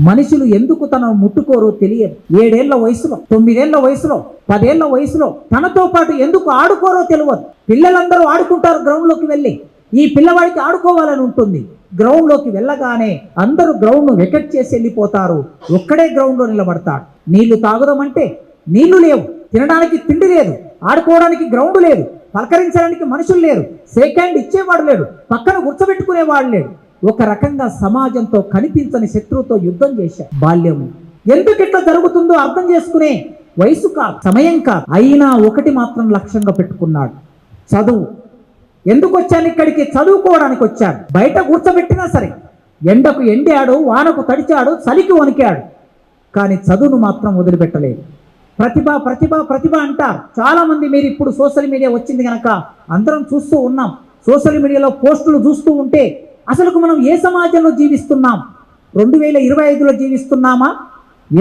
మనుషులు ఎందుకు తనను ముట్టుకోరో తెలియదు. ఏడేళ్ళ వయసులో తొమ్మిదేళ్ళ వయసులో పదేళ్ళ వయసులో తనతో పాటు ఎందుకు ఆడుకోరో తెలియదు. పిల్లలందరూ ఆడుకుంటారు గ్రౌండ్లోకి వెళ్ళి. ఈ పిల్లవాడికి ఆడుకోవాలని ఉంటుంది. గ్రౌండ్లోకి వెళ్ళగానే అందరూ గ్రౌండ్ను వెకెట్ చేసి వెళ్ళిపోతారు. ఒక్కడే గ్రౌండ్లో నిలబడతాడు. నీళ్ళు తాగుదామంటే నీళ్ళు లేవు. తినడానికి తిండి లేదు. ఆడుకోవడానికి గ్రౌండ్ లేదు. పలకరించడానికి మనుషులు లేరు. సెకండ్ ఇచ్చేవాడు లేడు. పక్కన కూర్చోబెట్టుకునేవాడు లేడు. ఒక రకంగా సమాజంతో కనిపించని శత్రువుతో యుద్ధం చేశాడు బాల్యము ఎందుకు ఇట్లా జరుగుతుందో అర్థం చేసుకునే వయసు కాదు సమయం కాదు. అయినా ఒకటి మాత్రం లక్ష్యంగా పెట్టుకున్నాడు. చదువు. ఎందుకు వచ్చాను ఇక్కడికి? చదువుకోవడానికి వచ్చాడు. బయట కూర్చోబెట్టినా సరే ఎండకు ఎండాడు వానకు తడిచాడు చలికి వణికాడు. కానీ చదువును మాత్రం వదిలిపెట్టలేదు. ప్రతిభ ప్రతిభ ప్రతిభ అంటారు. చాలామంది మీరు ఇప్పుడు సోషల్ మీడియా వచ్చింది కనుక అందరం చూస్తూ ఉన్నాం. సోషల్ మీడియాలో పోస్టులు చూస్తూ ఉంటే అసలు మనం ఏ సమాజంలో జీవిస్తున్నాం? రెండు వేల ఇరవై ఐదులో జీవిస్తున్నామా?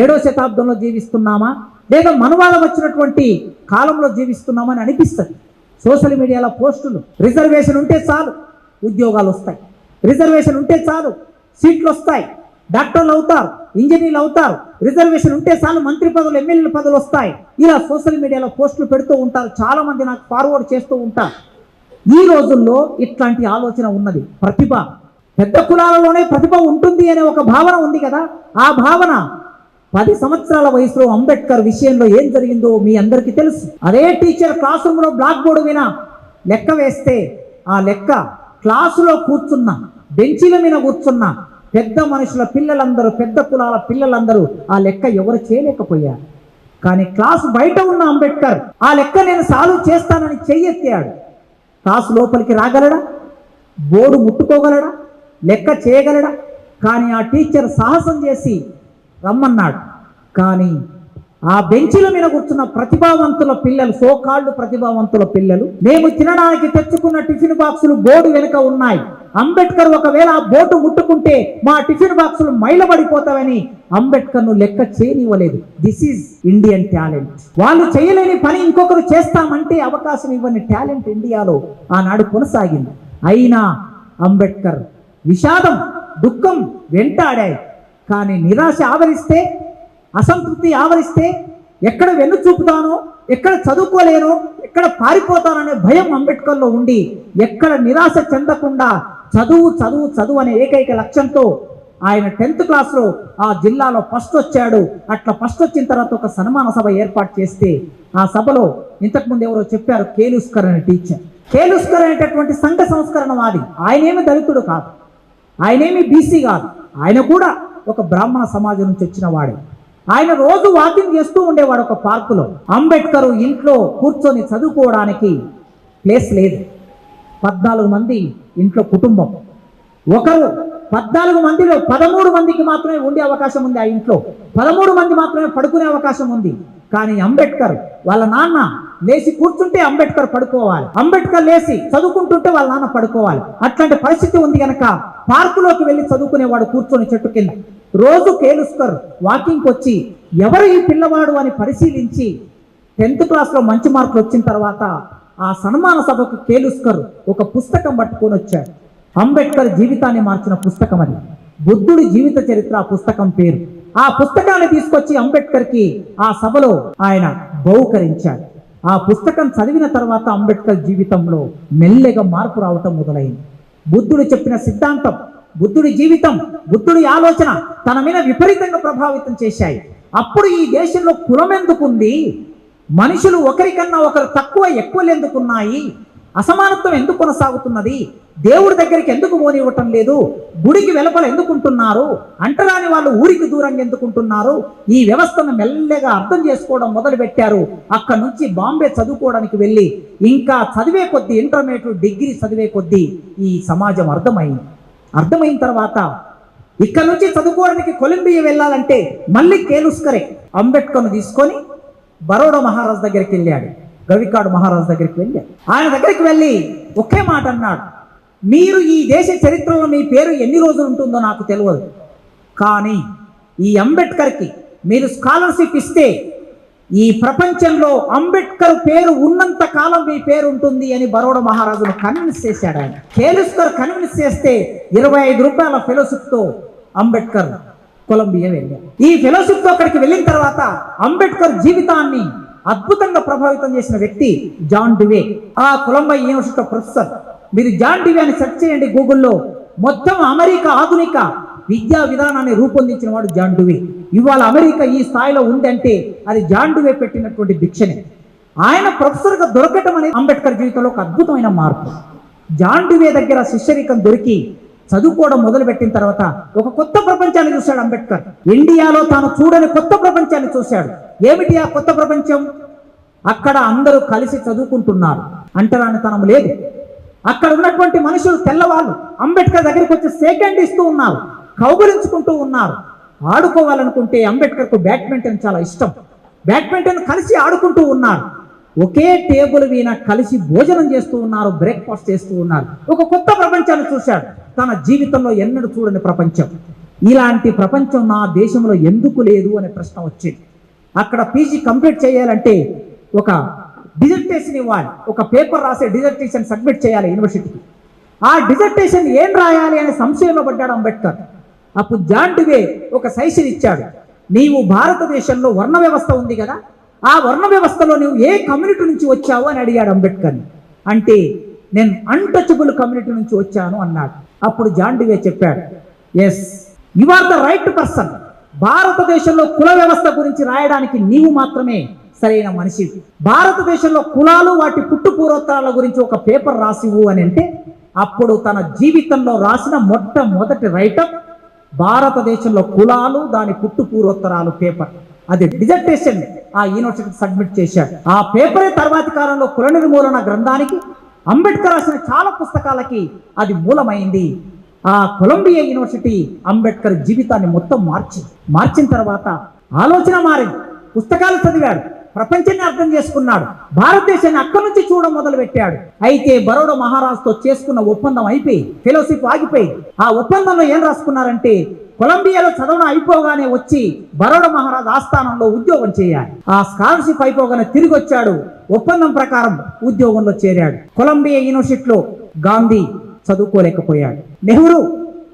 ఏడో శతాబ్దంలో జీవిస్తున్నామా? లేదా మనవాళ్ళ వచ్చినటువంటి కాలంలో జీవిస్తున్నామా అని అనిపిస్తుంది. సోషల్ మీడియాలో పోస్టులు రిజర్వేషన్ ఉంటే చాలు ఉద్యోగాలు వస్తాయి. రిజర్వేషన్ ఉంటే చాలు సీట్లు వస్తాయి డాక్టర్లు అవుతారు ఇంజనీర్లు అవుతారు రిజర్వేషన్ ఉంటే చాలు మంత్రి పదవులు ఎమ్మెల్యేల పదవులు వస్తాయి. ఇలా సోషల్ మీడియాలో పోస్టులు పెడుతూ ఉంటారు. చాలామంది నాకు ఫార్వర్డ్ చేస్తూ ఉంటారు. ఈ రోజుల్లో ఇట్లాంటి ఆలోచన ఉన్నది. ప్రతిభ. పెద్ద కులాలలోనే ప్రతిభ ఉంటుంది అనే ఒక భావన ఉంది కదా. ఆ భావన పది సంవత్సరాల వయసులో అంబేద్కర్ విషయంలో ఏం జరిగిందో మీ అందరికీ తెలుసు. అదే టీచర్ క్లాస్ రూమ్లో బ్లాక్ బోర్డు విన లెక్క వేస్తే ఆ లెక్క క్లాసులో కూర్చున్న బెంచీల మీద కూర్చున్న పెద్ద మనుషుల పిల్లలందరూ పెద్ద కులాల పిల్లలందరూ ఆ లెక్క ఎవరు చేయలేకపోయారు. కానీ క్లాసు బయట ఉన్న అంబేద్కర్ ఆ లెక్క నేను సాల్వ్ చేస్తానని చెయ్యెత్తాడు. క్లాసు లోపలికి రాగలడా? బోర్డు ముట్టుకోగలడా? లెక్క చేయగలడా? కానీ ఆ టీచర్ సాహసం చేసి రమ్మన్నాడు. కానీ ఆ బెంచీల మీద కూర్చున్న ప్రతిభావంతుల పిల్లలు సోకాళ్ళు ప్రతిభావంతుల పిల్లలు మేము తినడానికి తెచ్చుకున్న టిఫిన్ బాక్సులు బోర్డు వెనుక ఉన్నాయి. అంబేద్కర్ ఒకవేళ ఆ బోర్డు ముట్టుకుంటే మా టిఫిన్ బాక్సులు మైలబడిపోతావని అంబేద్కర్ను లెక్క చేయనివ్వలేదు. దిస్ ఈజ్ ఇండియన్ టాలెంట్ వాళ్ళు చేయలేని పని ఇంకొకరు చేస్తామంటే అవకాశం ఇవ్వని టాలెంట్ ఇండియాలో ఆనాడు కొనసాగింది. అయినా అంబేద్కర్ విషాదం దుఃఖం వెంటాడాయి. కానీ నిరాశ ఆవరిస్తే అసంతృప్తి ఆవరిస్తే ఎక్కడ వెన్ను చూపుతానో ఎక్కడ చదువుకోలేను ఎక్కడ పారిపోతాననే భయం అంబేద్కర్లో ఉండి ఎక్కడ నిరాశ చెందకుండా చదువు చదువు చదువు అనే ఏకైక లక్ష్యంతో ఆయన టెన్త్ క్లాస్లో ఆ జిల్లాలో ఫస్ట్ వచ్చాడు. అట్లా ఫస్ట్ వచ్చిన తర్వాత ఒక సన్మాన సభ ఏర్పాటు చేస్తే ఆ సభలో ఇంతకుముందు ఎవరో చెప్పారు కేలుస్కర్ అనే టీచర్. కేలుస్కర్ అనేటటువంటి సంఘ సంస్కరణవాది ఆయనేమి దళితుడు కాదు. ఆయనేమి బీసీ కాదు. ఆయన కూడా ఒక బ్రాహ్మణ సమాజం నుంచి వచ్చిన వాడే. ఆయన రోజు వాకింగ్ చేస్తూ ఉండేవాడు ఒక పార్కులో. అంబేద్కర్ ఇంట్లో కూర్చొని చదువుకోవడానికి ప్లేస్ లేదు. పద్నాలుగు మంది ఇంట్లో కుటుంబం. ఒకరు పద్నాలుగు మందిలో పదమూడు మందికి మాత్రమే ఉండే అవకాశం ఉంది ఆ ఇంట్లో. పదమూడు మంది మాత్రమే పడుకునే అవకాశం ఉంది. కానీ అంబేద్కర్ వాళ్ళ నాన్న లేచి కూర్చుంటే అంబేద్కర్ పడుకోవాలి. అంబేద్కర్ లేచి చదువుకుంటుంటే వాళ్ళ నాన్న పడుకోవాలి. అట్లాంటి పరిస్థితి ఉంది కనుక పార్కులోకి వెళ్ళి చదువుకునేవాడు కూర్చొని చెట్టు కింద. రోజు కేలుస్కర్ వాకింగ్కి వచ్చి ఎవరు ఈ పిల్లవాడు అని పరిశీలించి టెన్త్ క్లాస్లో మంచి మార్కులు వచ్చిన తర్వాత ఆ సన్మాన సభకు కేలుస్కర్ ఒక పుస్తకం పట్టుకొని వచ్చాడు. అంబేద్కర్ జీవితాన్ని మార్చిన పుస్తకం అది. బుద్ధుడి జీవిత చరిత్ర ఆ పుస్తకం పేరు. ఆ పుస్తకాన్ని తీసుకొచ్చి అంబేద్కర్కి ఆ సభలో ఆయన బహుకరించాడు. ఆ పుస్తకం చదివిన తర్వాత అంబేద్కర్ జీవితంలో మెల్లగా మార్పు రావటం మొదలైంది. బుద్ధుడు చెప్పిన సిద్ధాంతం బుద్ధుడి జీవితం బుద్ధుడి ఆలోచన తన మీద విపరీతంగా ప్రభావితం చేశాయి. అప్పుడు ఈ దేశంలో కులం ఎందుకుంది మనుషులు ఒకరికన్నా ఒకరు తక్కువ ఎక్కువలు ఎందుకున్నాయి? అసమానత్వం ఎందుకు కొనసాగుతున్నది? దేవుడి దగ్గరికి ఎందుకు పోనివ్వటం లేదు? గుడికి వెలుపల ఎందుకుంటున్నారు? అంటరాని వాళ్ళు ఊరికి దూరంగా ఎందుకుంటున్నారు? ఈ వ్యవస్థను మెల్లగా అర్థం చేసుకోవడం మొదలుపెట్టారు. అక్కడి నుంచి బాంబే చదువుకోవడానికి వెళ్ళి ఇంకా చదివే కొద్దీ ఇంటర్మీడియట్ డిగ్రీ చదివే కొద్దీ ఈ సమాజం అర్థమైంది. అర్థమైన తర్వాత ఇక్కడ నుంచి చదువుకోవడానికి కొలంబియా వెళ్ళాలంటే మళ్ళీ కేలుస్కరే అంబేద్కర్ను తీసుకొని బరోడా మహారాజ్ దగ్గరికి వెళ్ళాడు. గవికాడు మహారాజు దగ్గరికి వెళ్ళాడు ఆయన దగ్గరికి వెళ్ళి ఒకే మాట అన్నాడు మీరు ఈ దేశ చరిత్రలో మీ పేరు ఎన్ని రోజులు ఉంటుందో నాకు తెలియదు. కానీ ఈ అంబేద్కర్కి మీరు స్కాలర్షిప్ ఇస్తే ఈ ప్రపంచంలో అంబేద్కర్ పేరు ఉన్నంత కాలం మీ పేరు ఉంటుంది అని బరోడ మహారాజును కన్విన్స్ చేశాడు ఆయన. కేలుస్కర్ కన్విన్స్ చేస్తే ఇరవై ఐదు రూపాయల ఫెలోషిప్తో అంబేద్కర్ కొలంబియా వెళ్ళాడు. ఈ ఫెలోషిప్తో అక్కడికి వెళ్ళిన తర్వాత అంబేద్కర్ జీవితాన్ని అద్భుతంగా ప్రభావితం చేసిన వ్యక్తి జాన్ డివే. ఆ కొలంబియా యూనివర్సిటీ ప్రొఫెసర్. మీరు జాన్ డివే అని సెర్చ్ చేయండి గూగుల్లో. మొత్తం అమెరికా ఆధునిక విద్యా విధానాన్ని రూపొందించిన వాడు జాన్ డివే. ఇవాళ అమెరికా ఈ స్థాయిలో ఉందంటే అది జాన్ డివే పెట్టినటువంటి భిక్షనే. ఆయన ప్రొఫెసర్గా దొరకటం అనేది అంబేద్కర్ జీవితంలో ఒక అద్భుతమైన మార్పు. జాన్ డివే దగ్గర శిష్యరికం దొరికి చదువుకోవడం మొదలుపెట్టిన తర్వాత ఒక కొత్త ప్రపంచాన్ని చూశాడు అంబేద్కర్. ఇండియాలో తాను చూడని కొత్త ప్రపంచాన్ని చూశాడు. ఏమిటి ఆ కొత్త ప్రపంచం? అక్కడ అందరూ కలిసి చదువుకుంటున్నారు. అంటరానితనం లేదు. అక్కడ ఉన్నటువంటి మనుషులు తెల్లవాళ్ళు. అంబేద్కర్ దగ్గరికి వచ్చి సెకండ్ ఇస్తూ ఉన్నారు. కౌగులించుకుంటూ ఉన్నారు. ఆడుకోవాలనుకుంటే అంబేద్కర్కు బ్యాడ్మింటన్ చాలా ఇష్టం. బ్యాడ్మింటన్ కలిసి ఆడుకుంటూ ఉన్నారు. ఒకే టేబుల్ మీద కలిసి భోజనం చేస్తూ ఉన్నారు బ్రేక్ఫాస్ట్ చేస్తూ ఉన్నారు. ఒక కొత్త ప్రపంచాన్ని చూశాడు. తన జీవితంలో ఎన్నడూ చూడని ప్రపంచం. ఇలాంటి ప్రపంచం నా దేశంలో ఎందుకు లేదు అనే ప్రశ్న వచ్చింది. అక్కడ పీజీ కంప్లీట్ చేయాలంటే ఒక డిజర్టేషన్ ఇవ్వాలి. ఒక పేపర్ రాసే డిజర్టేషన్ సబ్మిట్ చేయాలి యూనివర్సిటీకి. ఆ డిజర్టేషన్ ఏం రాయాలి అనే సంశయంలో పడ్డాడు అంబేద్కర్. అప్పుడు జాన్ డివే ఒక సైషన్ ఇచ్చాడు. నీవు భారతదేశంలో వర్ణ వ్యవస్థ ఉంది కదా ఆ వర్ణ వ్యవస్థలో నువ్వు ఏ కమ్యూనిటీ నుంచి వచ్చావు అని అడిగాడు అంబేద్కర్ని అంటే నేను అన్టచబుల్ కమ్యూనిటీ నుంచి వచ్చాను అన్నాడు. అప్పుడు జాండివే చెప్పాడు yes you are the right person భారతదేశంలో కుల వ్యవస్థ గురించి రాయడానికి నీవు మాత్రమే సరైన మనిషి. భారతదేశంలో కులాలు వాటి పుట్టు పూర్వోత్తరాల గురించి ఒక పేపర్ రాసివు అని అంటే అప్పుడు తన జీవితంలో రాసిన మొట్టమొదటి రైటప్ భారతదేశంలో కులాలు దాని పుట్టుపూర్వోత్తరాలు పేపర్. అది డిజర్టేషన్ ఆ యూనివర్సిటీకి సబ్మిట్ చేశాడు. ఆ పేపరే తర్వాతి కాలంలో కుల నిర్మూలన గ్రంథానికి అంబేద్కర్ రాసిన చాలా పుస్తకాలకి అది మూలమైంది. ఆ కొలంబియా యూనివర్సిటీ అంబేద్కర్ జీవితాన్ని మొత్తం మార్చి మార్చిన తర్వాత ఆలోచన మారింది. పుస్తకాలు చదివాడు ప్రపంచాన్ని అర్థం చేసుకున్నాడు భారతదేశాన్ని అక్కడి నుంచి చూడడం మొదలు పెట్టాడు అయితే బరోడా మహారాజుతో చేసుకున్న ఒప్పందం అయిపోయి ఫెలోషిప్ ఆగిపోయి ఆ ఒప్పందంలో ఏం రాసుకున్నారంటే కొలంబియాలో చదవడం అయిపోగానే వచ్చి బరోడ మహారాజ్ ఆస్థానంలో ఉద్యోగం చేయాలి. ఆ స్కాలర్షిప్ అయిపోగానే తిరిగి వచ్చాడు. ఒప్పందం ప్రకారం ఉద్యోగంలో చేరాడు. కొలంబియా యూనివర్సిటీలో గాంధీ చదువుకోలేకపోయాడు. నెహ్రూ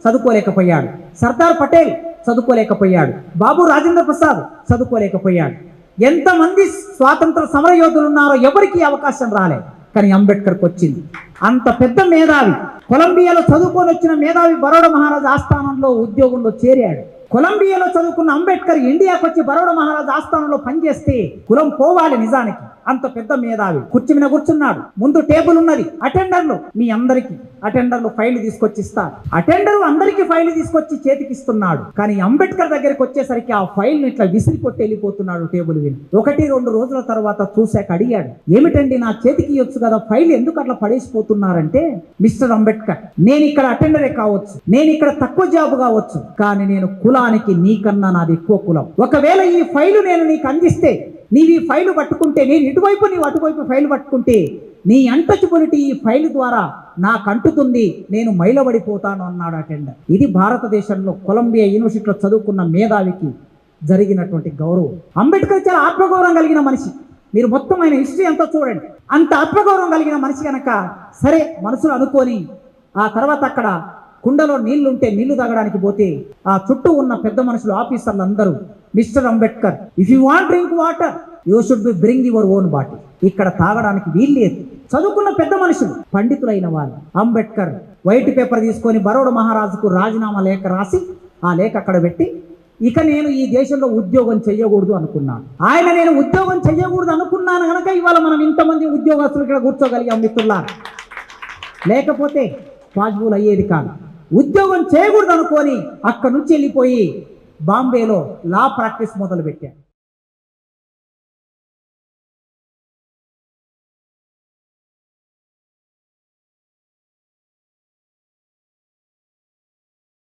చదువుకోలేకపోయాడు. సర్దార్ పటేల్ చదువుకోలేకపోయాడు. బాబు రాజేంద్ర ప్రసాద్ చదువుకోలేకపోయాడు. ఎంతమంది స్వాతంత్ర సమరయోధులు ఉన్నారో ఎవరికీ అవకాశం రాలేదు. కానీ అంబేద్కర్కి వచ్చింది. అంత పెద్ద మేధావి. కొలంబియాలో చదువుకొని వచ్చిన మేధావి బరోడ మహారాజ్ ఆస్థానంలో ఉద్యోగంలో చేరాడు. కొలంబియాలో చదువుకున్న అంబేద్కర్ ఇండియాకి వచ్చి బరోడ మహారాజ్ ఆస్థానంలో పనిచేస్తే కులం పోవాలి నిజానికి. అంత పెద్ద మేధావి. కుర్చీ మీద కూర్చున్నాడు. ముందు టేబుల్ ఉన్నది. అటెండర్లు. మీ అందరికి అటెండర్లు ఫైల్ తీసుకొచ్చి ఇస్తారు అటెండర్ అందరికి ఫైల్ తీసుకొచ్చి చేతికి ఇస్తున్నాడు కానీ అంబేద్కర్ దగ్గరికి వచ్చేసరికి ఆ ఫైల్ ఇట్లా విసిరి కొట్టి వెళ్ళిపోతున్నాడు టేబుల్ విని ఒకటి రెండు రోజుల తర్వాత చూశాక అడిగాడు ఏమిటండి నా చేతికి ఇవ్వచ్చు కదా? ఫైల్ ఎందుకు అట్లా పడేసిపోతున్నారంటే మిస్టర్ అంబేద్కర్ నేను ఇక్కడ అటెండరే కావచ్చు. నేను ఇక్కడ తక్కువ జాబ్ కావచ్చు. కానీ నేను కులానికి నీకన్నా నాది ఎక్కువ కులం. ఒకవేళ ఈ ఫైలు నేను నీకు అందిస్తే నీవి ఫైల్ ఫైలు పట్టుకుంటే నేను ఇటువైపు నీవు అటువైపు ఫైలు పట్టుకుంటే నీ అంటచుబులిటీ ఈ ఫైలు ద్వారా నాకు అంటుతుంది నేను మైలబడిపోతాను అన్నాడు అటెండర్ ఇది భారతదేశంలో కొలంబియా యూనివర్సిటీలో చదువుకున్న మేధావికి జరిగినటువంటి గౌరవం. అంబేద్కర్ చాలా ఆత్మగౌరవం కలిగిన మనిషి. మీరు మొత్తం ఆయన హిస్టరీ అంతా చూడండి. అంత ఆత్మగౌరవం కలిగిన మనిషి కనుక సరే మనసులు అనుకొని ఆ తర్వాత అక్కడ కుండలో నీళ్ళుంటే నీళ్ళు తాగడానికి పోతే ఆ చుట్టూ ఉన్న పెద్ద మనుషులు ఆఫీసర్లు అందరూ Mr Ambedkar if you want drink water you should be bring your own bottle ఇక్కడ తాగడానికి వీల్లేదు చదువుకున్న పెద్ద మనుషులు పండితులైన వాళ్ళు. అంబేద్కర్ వైట్ పేపర్ తీసుకొని బరోడ మహారాజుకు రాజీనామా లేఖ రాసి ఆ లేఖ అక్కడ పెట్టి ఇక నేను ఈ దేశంలో ఉద్యోగం చేయకూడదు అనుకున్నాను. ఆయన నేను ఉద్యోగం చేయకూడదు అనుకున్నాను కనుక ఇవాళ మనం ఇంతమంది ఉద్యోగస్తులు ఇక్కడ కూర్చోగలిగాం మిత్రులా లేకపోతే పాజిబుల్ అయ్యేది కాదు. ఉద్యోగం చేయకూడదు అనుకొని అక్కడి నుంచి వెళ్ళిపోయి బాంబేలో లా ప్రాక్టీస్ మొదలుపెట్టాను